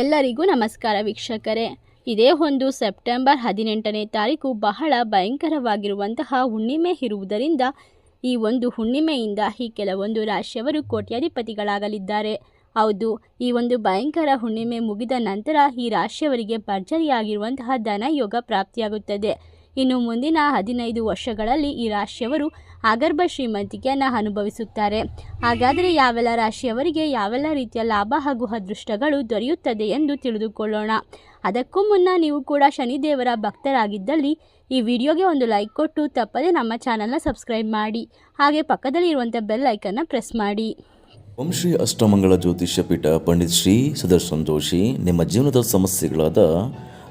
ಎಲ್ಲರಿಗೂ ನಮಸ್ಕಾರ ವೀಕ್ಷಕರೇ. ಇದೇ ಒಂದು ಸೆಪ್ಟೆಂಬರ್ ಹದಿನೆಂಟನೇ ತಾರೀಕು ಬಹಳ ಭಯಂಕರವಾಗಿರುವಂತಹ ಹುಣ್ಣಿಮೆ ಇರುವುದರಿಂದ ಈ ಒಂದು ಹುಣ್ಣಿಮೆಯಿಂದ ಈ ಕೆಲವೊಂದು ರಾಶಿಯವರು ಕೋಟ್ಯಾಧಿಪತಿಗಳಾಗಲಿದ್ದಾರೆ. ಹೌದು, ಈ ಒಂದು ಭಯಂಕರ ಹುಣ್ಣಿಮೆ ಮುಗಿದ ನಂತರ ಈ ರಾಶಿಯವರಿಗೆ ಭರ್ಜರಿಯಾಗಿರುವಂತಹ ಧನಯೋಗ ಪ್ರಾಪ್ತಿಯಾಗುತ್ತದೆ. ಇನ್ನು ಮುಂದಿನ ಹದಿನೈದು ವರ್ಷಗಳಲ್ಲಿ ಈ ರಾಶಿಯವರು ಅಗರ್ಭ ಶ್ರೀಮಂತಿಕೆಯನ್ನು ಅನುಭವಿಸುತ್ತಾರೆ. ಹಾಗಾದರೆ ಯಾವೆಲ್ಲ ರಾಶಿಯವರಿಗೆ ಯಾವೆಲ್ಲ ರೀತಿಯ ಲಾಭ ಹಾಗೂ ಅದೃಷ್ಟಗಳು ದೊರೆಯುತ್ತದೆ ಎಂದು ತಿಳಿದುಕೊಳ್ಳೋಣ. ಅದಕ್ಕೂ ಮುನ್ನ ನೀವು ಕೂಡ ಶನಿದೇವರ ಭಕ್ತರಾಗಿದ್ದಲ್ಲಿ ಈ ವಿಡಿಯೋಗೆ ಒಂದು ಲೈಕ್ ಕೊಟ್ಟು ತಪ್ಪದೆ ನಮ್ಮ ಚಾನಲ್ನ ಸಬ್ಸ್ಕ್ರೈಬ್ ಮಾಡಿ. ಹಾಗೆ ಪಕ್ಕದಲ್ಲಿ ಇರುವಂಥ ಬೆಲ್ ಐಕನ್ನ ಪ್ರೆಸ್ ಮಾಡಿ. ಓಂ ಶ್ರೀ ಅಷ್ಟಮಂಗಳ ಜ್ಯೋತಿಷ್ಯ ಪೀಠ ಪಂಡಿತ್ ಶ್ರೀ ಸುದರ್ಶನ್ ಜೋಶಿ ನಿಮ್ಮ ಜೀವನದ ಸಮಸ್ಯೆಗಳಾದ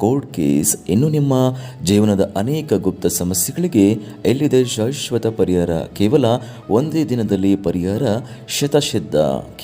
ಕೋರ್ಟ್ ಕೇಸ್ ಇನ್ನು ನಿಮ್ಮ ಜೀವನದ ಅನೇಕ ಗುಪ್ತ ಸಮಸ್ಯೆಗಳಿಗೆ ಎಲ್ಲಿದೆ ಶಾಶ್ವತ ಪರಿಹಾರ? ಕೇವಲ ಒಂದೇ ದಿನದಲ್ಲಿ ಪರಿಹಾರ? ಶತಸಿದ್ಧ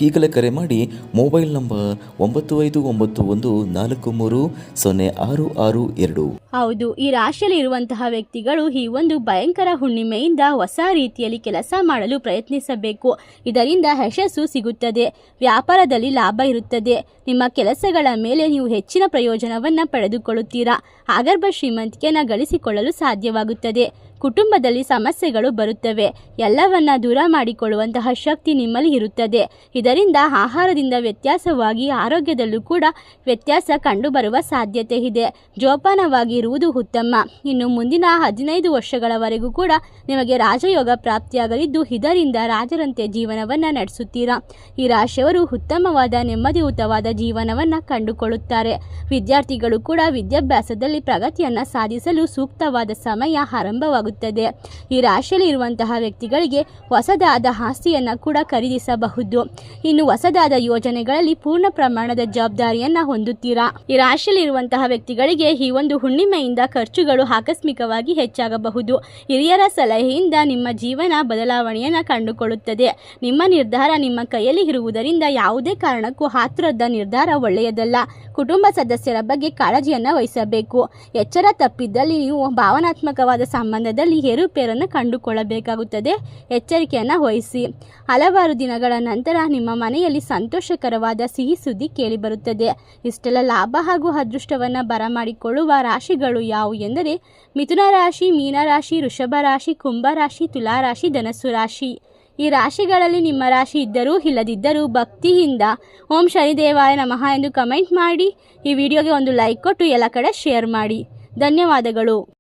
ಈಗಲೇ ಕರೆ ಮಾಡಿ ಮೊಬೈಲ್ ನಂಬರ್ ಒಂಬತ್ತು ಐದು ಒಂಬತ್ತು ಒಂದು ನಾಲ್ಕು ಮೂರು ಸೊನ್ನೆ ಆರು ಆರು ಎರಡು. ಹೌದು, ಈ ರಾಶಿಯಲ್ಲಿ ಇರುವಂತಹ ವ್ಯಕ್ತಿಗಳು ಈ ಒಂದು ಭಯಂಕರ ಹುಣ್ಣಿಮೆಯಿಂದ ಹೊಸ ರೀತಿಯಲ್ಲಿ ಕೆಲಸ ಮಾಡಲು ಪ್ರಯತ್ನಿಸಬೇಕು. ಇದರಿಂದ ಯಶಸ್ಸು ಸಿಗುತ್ತದೆ. ವ್ಯಾಪಾರದಲ್ಲಿ ಲಾಭ ಇರುತ್ತದೆ. ನಿಮ್ಮ ಕೆಲಸಗಳ ಮೇಲೆ ನೀವು ಹೆಚ್ಚಿನ ಪ್ರಯೋಜನವನ್ನು ಪಡೆದುಕೊಳ್ಳುತ್ತೀರಾ ಆಗರ್ಭ ಶ್ರೀಮಂತಿಕೆಯನ್ನು ಗಳಿಸಿಕೊಳ್ಳಲು ಸಾಧ್ಯವಾಗುತ್ತದೆ. ಕುಟುಂಬದಲ್ಲಿ ಸಮಸ್ಯೆಗಳು ಬರುತ್ತವೆ. ಎಲ್ಲವನ್ನ ದೂರ ಮಾಡಿಕೊಳ್ಳುವಂತಹ ಶಕ್ತಿ ನಿಮ್ಮಲ್ಲಿ ಇರುತ್ತದೆ. ಇದರಿಂದ ಆಹಾರದಿಂದ ವ್ಯತ್ಯಾಸವಾಗಿ ಆರೋಗ್ಯದಲ್ಲೂ ಕೂಡ ವ್ಯತ್ಯಾಸ ಕಂಡುಬರುವ ಸಾಧ್ಯತೆ ಇದೆ. ಜೋಪಾನವಾಗಿರುವುದು ಉತ್ತಮ. ಇನ್ನು ಮುಂದಿನ ಹದಿನೈದು ವರ್ಷಗಳವರೆಗೂ ಕೂಡ ನಿಮಗೆ ರಾಜಯೋಗ ಪ್ರಾಪ್ತಿಯಾಗಲಿದ್ದು ಇದರಿಂದ ರಾಜರಂತೆ ಜೀವನವನ್ನು ನಡೆಸುತ್ತೀರಾ? ಈ ರಾಶಿಯವರು ಉತ್ತಮವಾದ ನೆಮ್ಮದಿಯುತವಾದ ಜೀವನವನ್ನು ಕಂಡುಕೊಳ್ಳುತ್ತಾರೆ. ವಿದ್ಯಾರ್ಥಿಗಳು ಕೂಡ ವಿದ್ಯಾಭ್ಯಾಸದಲ್ಲಿ ಪ್ರಗತಿಯನ್ನು ಸಾಧಿಸಲು ಸೂಕ್ತವಾದ ಸಮಯ ಆರಂಭವಾಗುತ್ತದೆ. ಈ ರಾಶಿಯಲ್ಲಿ ಇರುವಂತಹ ವ್ಯಕ್ತಿಗಳಿಗೆ ಹೊಸದಾದ ಆಸ್ತಿಯನ್ನು ಕೂಡ ಖರೀದಿಸಬಹುದು. ಇನ್ನು ಹೊಸದಾದ ಯೋಜನೆಗಳಲ್ಲಿ ಪೂರ್ಣ ಪ್ರಮಾಣದ ಜವಾಬ್ದಾರಿಯನ್ನು ಹೊಂದುತ್ತೀರಾ? ಈ ರಾಶಿಯಲ್ಲಿ ಇರುವಂತಹ ವ್ಯಕ್ತಿಗಳಿಗೆ ಈ ಒಂದು ಹುಣ್ಣಿಮೆಯಿಂದ ಖರ್ಚುಗಳು ಆಕಸ್ಮಿಕವಾಗಿ ಹೆಚ್ಚಾಗಬಹುದು. ಹಿರಿಯರ ಸಲಹೆಯಿಂದ ನಿಮ್ಮ ಜೀವನ ಬದಲಾವಣೆಯನ್ನು ಕಂಡುಕೊಳ್ಳುತ್ತದೆ. ನಿಮ್ಮ ನಿರ್ಧಾರ ನಿಮ್ಮ ಕೈಯಲ್ಲಿ ಇರುವುದರಿಂದ ಯಾವುದೇ ಕಾರಣಕ್ಕೂ ಹಾತ್ರದ ನಿರ್ಧಾರ ಒಳ್ಳೆಯದಲ್ಲ. ಕುಟುಂಬ ಸದಸ್ಯರ ಬಗ್ಗೆ ಕಾಳಜಿಯನ್ನು ವಹಿಸಬೇಕು. ಎಚ್ಚರ ತಪ್ಪಿದ್ದಲ್ಲಿ ನೀವು ಭಾವನಾತ್ಮಕವಾದ ಸಂಬಂಧದಲ್ಲಿ ಏರುಪೇರನ್ನು ಕಂಡುಕೊಳ್ಳಬೇಕಾಗುತ್ತದೆ. ಎಚ್ಚರಿಕೆಯನ್ನು ವಹಿಸಿ. ಹಲವಾರು ದಿನಗಳ ನಂತರ ನಿಮ್ಮ ಮನೆಯಲ್ಲಿ ಸಂತೋಷಕರವಾದ ಸಿಹಿ ಸುದ್ದಿ ಕೇಳಿಬರುತ್ತದೆ. ಇಷ್ಟೆಲ್ಲ ಲಾಭ ಹಾಗೂ ಅದೃಷ್ಟವನ್ನು ಬರಮಾಡಿಕೊಳ್ಳುವ ರಾಶಿಗಳು ಯಾವುವು ಎಂದರೆ, ಮಿಥುನ ರಾಶಿ ಮೀನರಾಶಿ ವೃಷಭ ರಾಶಿ, ಕುಂಭ ರಾಶಿ, ತುಲಾ ರಾಶಿ, ಧನಸ್ಸು ರಾಶಿ. ಈ ರಾಶಿಗಳಲ್ಲಿ ನಿಮ್ಮ ರಾಶಿ ಇದ್ದರೂ ಇಲ್ಲದಿದ್ದರೂ ಭಕ್ತಿಯಿಂದ ಓಂ ಶನಿದೇವಾಯ ನಮಃ ಎಂದು ಕಮೆಂಟ್ ಮಾಡಿ. ಈ ವಿಡಿಯೋಗೆ ಒಂದು ಲೈಕ್ ಕೊಟ್ಟು ಎಲ್ಲ ಕಡೆ ಶೇರ್ ಮಾಡಿ. ಧನ್ಯವಾದಗಳು.